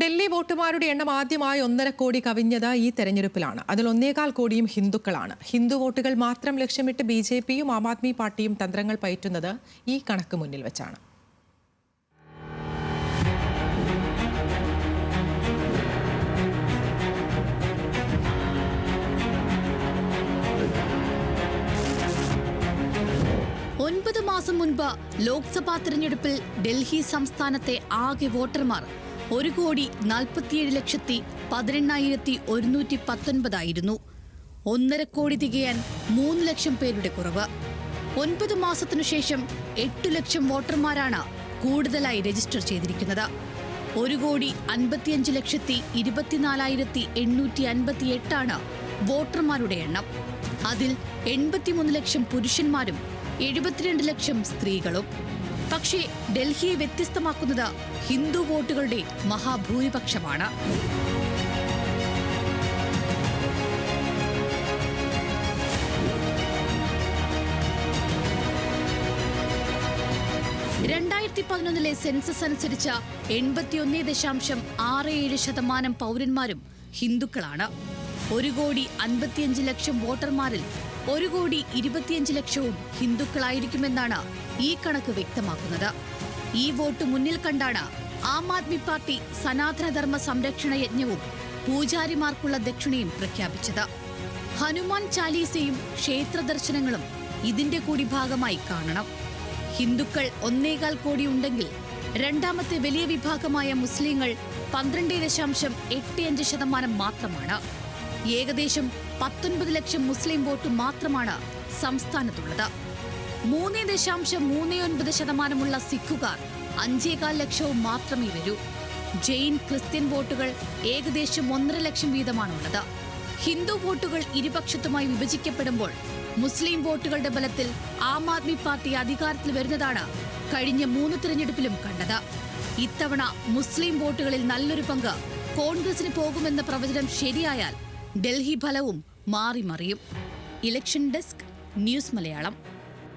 ഡൽഹി വോട്ടുമാരുടെ എണ്ണം ആദ്യമായി ഒന്നര കോടി കവിഞ്ഞത് ഈ തെരഞ്ഞെടുപ്പിലാണ്. അതിൽ ഒന്നേകാൽ കോടിയും ഹിന്ദുക്കളാണ്. ഹിന്ദു വോട്ടുകൾ മാത്രം ലക്ഷ്യമിട്ട് ബി ജെ പിയും ആം ആദ്മി പാർട്ടിയും തന്ത്രങ്ങൾ പയറ്റുന്നത് ഈ കണക്ക് മുന്നിൽ വെച്ചാണ്. ഒൻപത് മാസം മുൻപ് ലോക്സഭാ തെരഞ്ഞെടുപ്പിൽ ഡൽഹി സംസ്ഥാനത്തെ ആകെ വോട്ടർമാർ ഒരു കോടി നാൽപ്പത്തിയേഴ് ലക്ഷത്തി പതിനെണ്ണായിരത്തി ഒരുന്നൂറ്റി പത്തൊൻപതായിരുന്നു. ഒന്നര കോടി തികയാൻ മൂന്ന് ലക്ഷം പേരുടെ കുറവ്. ഒൻപത് മാസത്തിനു ശേഷം എട്ടു ലക്ഷം വോട്ടർമാരാണ് കൂടുതലായി രജിസ്റ്റർ ചെയ്തിരിക്കുന്നത്. ഒരു കോടി അൻപത്തിയഞ്ച് ലക്ഷത്തി ഇരുപത്തിനാലായിരത്തി എണ്ണൂറ്റി അൻപത്തി എട്ടാണ് വോട്ടർമാരുടെ എണ്ണം. അതിൽ എൺപത്തിമൂന്ന് ലക്ഷം പുരുഷന്മാരും എഴുപത്തിരണ്ട് ലക്ഷം സ്ത്രീകളും. പക്ഷേ ഡൽഹിയെ വ്യത്യസ്തമാക്കുന്നത് ഹിന്ദു വോട്ടുകളുടെ മഹാഭൂരിപക്ഷമാണ്. രണ്ടായിരത്തി പതിനൊന്നിലെ സെൻസസ് അനുസരിച്ച് എൺപത്തിയൊന്ന് ദശാംശം ആറ് ഏഴ് ശതമാനം പൗരന്മാരും ഹിന്ദുക്കളാണ്. ഒരു കോടി അൻപത്തിയഞ്ച് ലക്ഷം വോട്ടർമാരിൽ ഒരു കോടി ഇരുപത്തിയഞ്ച് ലക്ഷവും ഹിന്ദുക്കളായിരിക്കുമെന്നാണ് ഈ കണക്ക് വ്യക്തമാക്കുന്നത്. ഈ വോട്ട് മുന്നിൽ കണ്ടാണ് ആം ആദ്മി പാർട്ടി സനാതനധർമ്മ സംരക്ഷണ യജ്ഞവും പൂജാരിമാർക്കുള്ള ദക്ഷിണയും പ്രഖ്യാപിച്ചത്. ഹനുമാൻ ചാലീസയും ക്ഷേത്ര ദർശനങ്ങളും ഇതിന്റെ കൂടി ഭാഗമായി കാണണം. ഹിന്ദുക്കൾ ഒന്നേകാൽ കോടി ഉണ്ടെങ്കിൽ രണ്ടാമത്തെ വലിയ വിഭാഗമായ മുസ്ലിങ്ങൾ പന്ത്രണ്ട് ദശാംശം എട്ട് അഞ്ച് ശതമാനം മാത്രമാണ്. ഏകദേശം പത്തൊൻപത് ലക്ഷം മുസ്ലിം വോട്ട് മാത്രമാണ് സംസ്ഥാനത്തുള്ളത്. മൂന്ന് ദശാംശം മൂന്ന് ഒൻപത് ശതമാനമുള്ള സിഖുകാർ അഞ്ചേകാൽ ലക്ഷവും മാത്രമേ വരൂ. ജെയിൻ ക്രിസ്ത്യൻ വോട്ടുകൾ ഏകദേശം ഒന്നര ലക്ഷം വീതമാണുള്ളത്. ഹിന്ദു വോട്ടുകൾ ഇരുപക്ഷത്തുമായി വിഭജിക്കപ്പെടുമ്പോൾ മുസ്ലിം വോട്ടുകളുടെ ബലത്തിൽ ആം ആദ്മി പാർട്ടി അധികാരത്തിൽ വരുന്നതാണ് കഴിഞ്ഞ മൂന്ന് തിരഞ്ഞെടുപ്പിലും കണ്ടത്. ഇത്തവണ മുസ്ലിം വോട്ടുകളിൽ നല്ലൊരു പങ്ക് കോൺഗ്രസിന് പോകുമെന്ന പ്രവചനം ശരിയായാൽ ഡൽഹി ഫലവും മാറി മറിയും ഇലക്ഷൻ ഡെസ്ക് ന്യൂസ് മലയാളം.